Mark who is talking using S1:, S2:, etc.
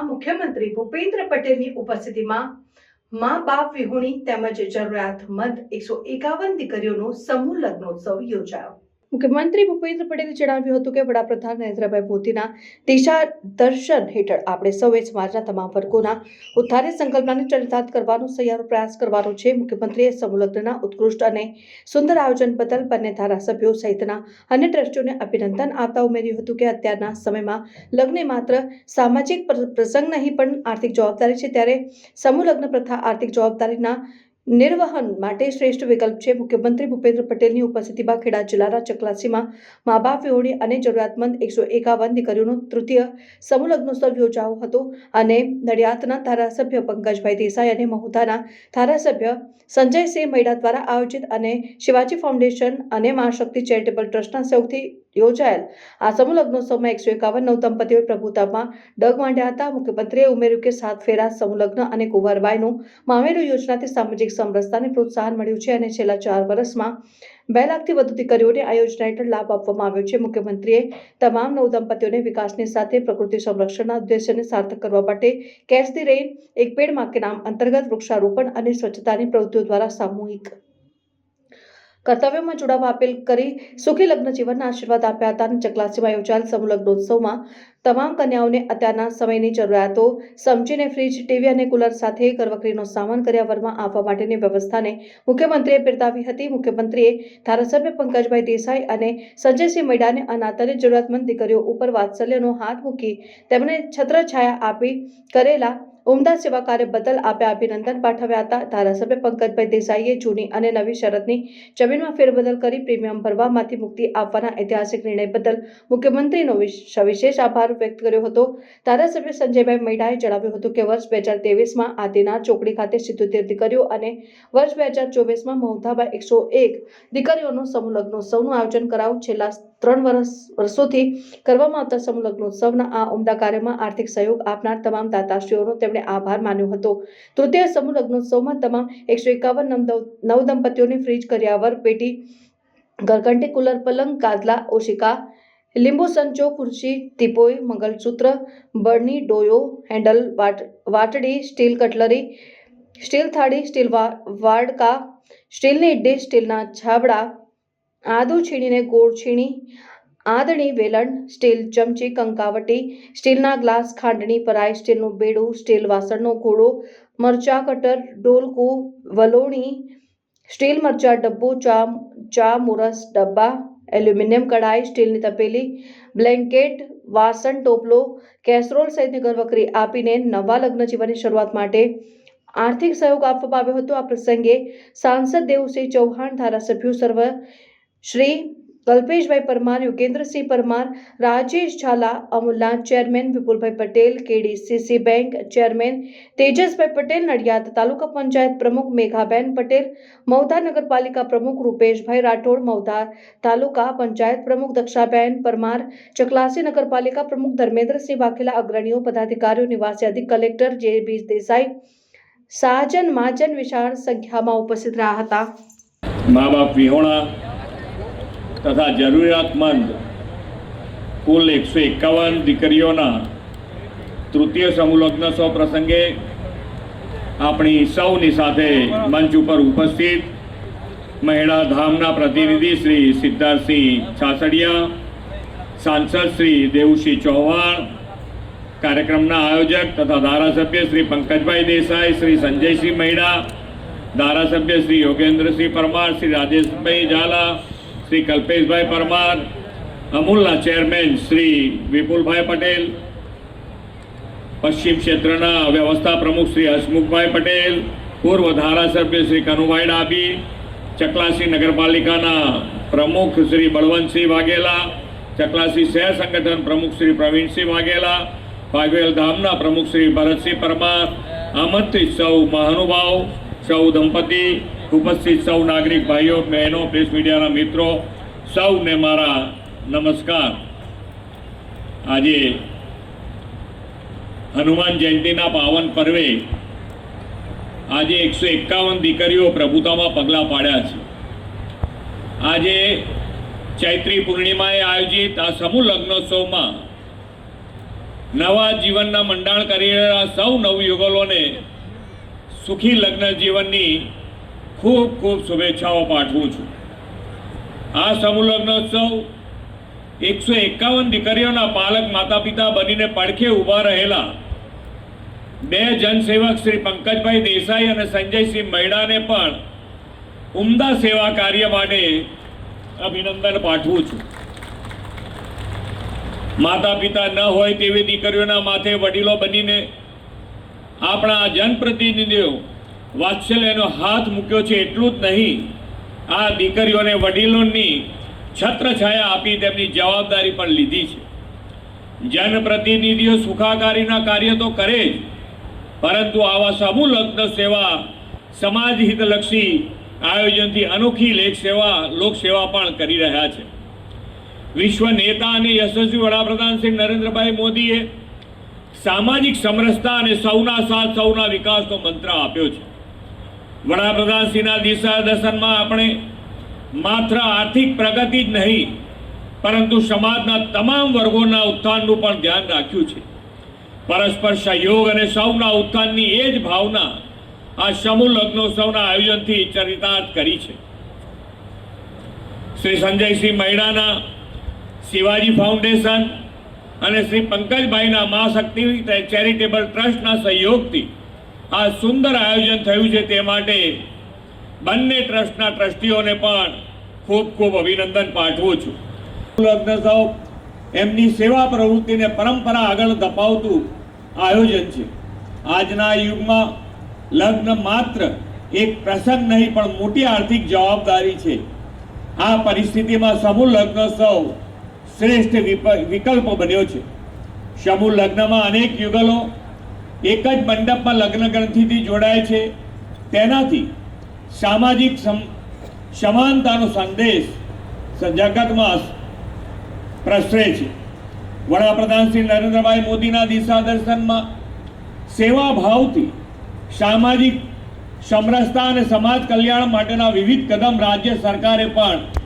S1: કચ્છમાં મુખ્યમંત્રી ભૂપેન્દ્ર પટેલની ઉપસ્થિતિમાં મા બાપ વિહોણી તેમજ જરૂરિયાતમંદ એકસો એકાવન દીકરીઓનો સમૂહ લગ્નોત્સવ યોજાયો. મુખ્યમંત્રી ભૂપેન્દ્ર પટેલે જણાવ્યું હતું કે વડાપ્રધાન નરેન્દ્રભાઈ મોદીના દિશા દર્શન હેઠળ આપણે સૌએ સમાજના તમામ વર્ગોના ઉદ્ધારી સંકલ્પનાને ચરિતાર્થ કરવાનો સહિયારો પ્રયાસ કરવાનો છે. મુખ્યમંત્રીએ સમુલગ્નના ઉત્કૃષ્ટ અને સુંદર આયોજન બદલ બંને ધારાસભ્યો સહિતના અન્ય ટ્રસ્ટીઓને અભિનંદન આપતા ઉમેર્યું હતું કે અત્યારના સમયમાં લગ્ન માત્ર સામાજિક પ્રસંગ નહીં પણ આર્થિક જવાબદારી છે. ત્યારે સમૂહ લગ્ન પ્રથા આર્થિક જવાબદારીના નિર્વહન માટે શ્રેષ્ઠ વિકલ્પ છે. મુખ્યમંત્રી ભૂપેન્દ્ર પટેલની ઉપસ્થિતિમાં ખેડા જિલ્લાના ચકલાસીમાં મા બાપ વિહોણી અને જરૂરિયાતમંદ એકસો એકાવન દીકરીઓનો તૃતીય સમૂહ લગ્નોત્સવ યોજાયો હતો અને નડિયાદના ધારાસભ્ય પંકજભાઈ દેસાઈ અને મહુધાના ધારાસભ્ય સંજયસિંહ મૈડા દ્વારા આયોજિત અને શિવાજી ફાઉન્ડેશન અને મા શક્તિ ચેરિટેબલ ટ્રસ્ટના સહયોગથી યોજાયેલ. આ સમૂહ લગ્નોત્સવમાં એકસો એકાવન નવ દંપતીઓએ પ્રભુતામાં ડગ માંડ્યા હતા. મુખ્યમંત્રીએ ઉમેર્યું કે સાત ફેરા સમૂહલગ્ન અને કુંવરબાઈનું મામેરું યોજનાથી સામાજિક સમરસતાને પ્રોત્સાહન મળ્યું છે અને છેલ્લા ચાર વર્ષમાં બે લાખથી વધુ દીકરીઓને આ યોજના હેઠળ લાભ આપવામાં આવ્યો છે. મુખ્યમંત્રીએ તમામ નવ દંપતીઓને વિકાસની સાથે પ્રકૃતિ સંરક્ષણના ઉદ્દેશ્યને સાર્થક કરવા માટે કેચ ધી રેઇન એક પેડમાં નામ અંતર્ગત વૃક્ષારોપણ અને સ્વચ્છતાની પ્રવૃત્તિઓ દ્વારા સામૂહિક કર્તવ્યમાં જોડાવા અપીલ કરી સુખી લગ્ન જીવનના આશીર્વાદ આપ્યા હતા અને ચકલાસીમાં યોજાયેલ સમૂહ લગ્નોત્સવમાં તમામ કન્યાઓને અત્યારના સમયની જરૂરિયાતો સમજીને ફ્રીજ, ટીવી અને કુલર સાથે કરવકરીનો સામાન કર્યાવરમાં આપવા માટેની વ્યવસ્થાને મુખ્યમંત્રીએ બિરદાવી હતી. મુખ્યમંત્રીએ ધારાસભ્ય પંકજભાઈ દેસાઈ અને સંજયસિંહ મૈડાને અનાથ અને જરૂરિયાતમંદ દીકરીઓ ઉપર વાત્સલ્યનો હાથ મૂકી તેમણે છત્રછાયા આપી કરેલા ઉમદા સેવા કાર્ય બદલ આપ્યા અભિનંદન પાઠવ્યા હતા. ધારાસભ્ય પંકજભાઈ દેસાઈએ જૂની અને નવી શરતની જમીનમાં ફેરબદલ કરી પ્રીમિયમ ભરવામાંથી મુક્તિ આપવાના ઐતિહાસિક નિર્ણય બદલ મુખ્યમંત્રીનો વિશ- સવિશેષ આભાર વ્યક્ત કર્યો હતો. ધારાસભ્ય સંજયભાઈ મૈડાએ જણાવ્યું હતું કે વર્ષ બે હજાર તેવીસમાં આદિનાથ ચોકડી ખાતે સિત્તોતેર દીકરીઓ અને વર્ષ બે હજાર ચોવીસમાં મહુધાબા એકસો એક દીકરીઓનો સમૂહ લગ્નોત્સવનું આયોજન કરાવું. છેલ્લા ત્રણ વર્ષ વર્ષોથી કરવામાં આવતા સમૂહ આ ઉમદા કાર્યમાં આર્થિક સહયોગ આપનાર તમામ દાતાશ્રીઓનો તેમણે આભાર માન્યો હતો. તૃતીય સમૂહ લગ્નોત્સવમાં તમામ એકસો એકાવન નવ દંપતીઓની ફ્રીજ, કર્યાવર, પેટી, ઘરઘંટી, કુલર, પલંગ કાદલા ઓશિકા, લીંબુ, સંચો, ખુરશી, ટીપોઈ, મંગલસૂત્ર બળની ડોયો, હેન્ડલ, વાટ, વાટડી, સ્ટીલ કટલરી, સ્ટીલ થાળી, સ્ટીલ વાડકા, સ્ટીલની ડીશ, સ્ટીલના છાબડા આદુ છીણીને ગોળ છીણી, આદણી વેલણ, સ્ટીલ ચમચી, કંકાવટી, સ્ટીલના ગ્લાસ, ખાંડણી પરાઈ, સ્ટીલનું બેડું, સ્ટીલ વાસણનો ઘોડો, મરચા કટર, ડોલકું, વલોણી, સ્ટીલ મરચા, ડબ્બો, ચા ચા, મુરસ, ડબ્બા, એલ્યુમિનિયમ કઢાઈ, સ્ટીલની તપેલી, બ્લેન્કેટ, વાસણ, ટોપલો, કેસરોલ સહિતની ઘરવકરી આપીને નવા લગ્ન જીવનની શરૂઆત માટે આર્થિક સહયોગ આપવામાં આવ્યો હતો. આ પ્રસંગે સાંસદ દેવસિંહ ચૌહાણ ધારાસભ્યો સર્વ શ્રી કલ્પેશભાઈ પરમાર, યોગેન્દ્રસિંહ પરમાર, રાજેશ ઝાલા અમુલા ચેરમેન, વિપુલભાઈ Patel, KDCC bank chairman, તેજસભાઈ Patel, Nadiad તાલુકા પંચાયત પ્રમુખ, મેઘાબેન પટેલ મૌધા નગરપાલિકા પ્રમુખ, રૂપેશભાઈ રાઠોડ મૌધા તાલુકા પંચાયત પ્રમુખ, દક્ષાબેન પરમાર, ચકલાસી નગરપાલિકા પ્રમુખ, ધર્મેન્દ્રસિંહ વાઘેલા, અગ્રણીઓ, પદાધિકારીઓ, નિવાસી અધિક કલેક્ટર, જે બી દેસાઈ, સાજન, માજન વિશાળ સંખ્યામાં ઉપસ્થિત રહ્યા હતા.
S2: મા બાપ વિહોણા તથા જરૂરિયાતમંદ કુલ એકસો એકાવન દીકરીઓના તૃતીય સમૂહલગ્ન સો પ્રસંગે આપણી સૌની સાથે મંચ ઉપર ઉપસ્થિત મહિલા ધામના પ્રતિનિધિ શ્રી સિદ્ધાર્થસિંહ છાસડિયા, સાંસદ શ્રી દેવુસિંહ ચૌહાણ, કાર્યક્રમના આયોજક તથા ધારાસભ્ય શ્રી પંકજભાઈ દેસાઈ, શ્રી સંજયસિંહ મૈડા ધારાસભ્ય શ્રી યોગેન્દ્રસિંહ પરમાર, શ્રી રાજેશભાઈ ઝાલા શ્રી કલ્પેશભાઈ પરમાર, અમૂલના ચેરમેન શ્રી વિપુલભાઈ પટેલ, પશ્ચિમ ક્ષેત્રના વ્યવસ્થા પ્રમુખ શ્રી હસમુખભાઈ પટેલ, પૂર્વ ધારાસભ્ય શ્રી કનુભાઈ ડાબી ચકલાસી નગરપાલિકાના પ્રમુખ શ્રી બળવંતસિંહ વાઘેલા, ચકલાસી શહેર સંગઠન પ્રમુખ શ્રી પ્રવીણસિંહ વાઘેલા ભાગવેલ ધામના પ્રમુખ શ્રી ભરતસિંહ પરમાર, આમંત્રિત સૌ મહાનુભાવ, સૌ દંપતી ઉપસ્થિત સૌ નાગરિક ભાઈઓ, બહેનો પ્રેસ મીડિયાના મિત્રો, સૌને મારા નમસ્કાર. આજે હનુમાન જયંતિના પાવન પર્વે આજે એકસો એકાવન દીકરીઓ પ્રભુતામાં પગલાં પાડ્યા છે. આજે ચૈત્રી પૂર્ણિમાએ આયોજિત આ સમૂહ લગ્નોત્સવમાં નવા જીવનના મંડાણ કરી રહેલા સૌ નવયુગલોને સુખી લગ્ન જીવનની ખૂબ ખૂબ શુભેચ્છાઓ પાઠવું છું. આ સમૂહલગ્નોત્સવ એકસો એકાવન દીકરીઓના પાલક માતા પિતા બનીને પડખે ઊભા રહેલા બે જનસેવક શ્રી પંકજભાઈ દેસાઈ અને સંજયસિંહ મૈડાને પણ ઉમદા સેવા કાર્ય માટે અભિનંદન પાઠવું છું. માતા પિતા ન હોય તેવી દીકરીઓના માથે વડીલો બનીને આપણા જનપ્રતિનિધિઓ વાત્સલ્યનો હાથ મૂક્યો છે એટલું જ નહીં. આ દીકરીઓને વડીલોની છત્રછાયા આપી તેમની જવાબદારી પણ લીધી છે. જનપ્રતિનિધિઓ સુખાકારીના કાર્ય તો કરે જ, પરંતુ આવા સમૂહ લગ્ન સેવા સમાજ હિતલક્ષી આયોજનથી અનોખી લેખ સેવા, લોકસેવા પણ કરી રહ્યા છે. વિશ્વ નેતા અને યશસ્વી વડાપ્રધાન શ્રી નરેન્દ્રભાઈ મોદીએ સામાજિક સમરસતા અને સૌના સાથ, સૌના વિકાસનો મંત્ર આપ્યો છે. વડાપ્રધાનશ્રીના દિશા દર્શનમાં આપણે માત્ર આર્થિક પ્રગતિ જ નહીં, પરંતુ સમાજના તમામ વર્ગોના ઉત્થાનનું પણ ધ્યાન રાખ્યું છે. પરસ્પર સહયોગ અને સૌના ઉત્થાનની એ જ ભાવના આ સમૂહ લગ્નોત્સવના આયોજનથી ચરિતાર્થ કરી છે. શ્રી સંજયસિંહ મૈડાના, શિવાજી ફાઉન્ડેશન અને શ્રી પંકજભાઈના મહાશક્તિ ચેરિટેબલ ટ્રસ્ટના સહયોગથી આ સુંદર આયોજન થયું છે તે માટે બંને ટ્રસ્ટના ટ્રસ્ટીઓને પણ ખૂબ ખૂબ અભિનંદન પાઠવું છું. લગ્નોત્સવ એમની સેવા પ્રવૃત્તિને પરંપરા આગળ ધપાવતું આયોજન છે. આજના યુગમાં લગ્ન માત્ર એક પ્રસંગ નહીં, પણ મોટી આર્થિક જવાબદારી છે. આ પરિસ્થિતિમાં સમૂહ લગ્નોત્સવ શ્રેષ્ઠ વિકલ્પ બન્યો છે. સમૂહ લગ્નમાં અનેક યુગલો એક જ મંડપમાં લગ્ન ગ્રંથિથી જોડાય છે. તેનાથી સામાજિક સમ- સમાનતાનો સંદેશ જગતમાં પ્રસરે છે. વડાપ્રધાન શ્રી નરેન્દ્રભાઈ મોદીના દિશા દર્શનમાં સેવા ભાવથી સામાજિક સમરસતા અને સમાજ કલ્યાણ માટેના વિવિધ કદમ રાજ્ય સરકારે પણ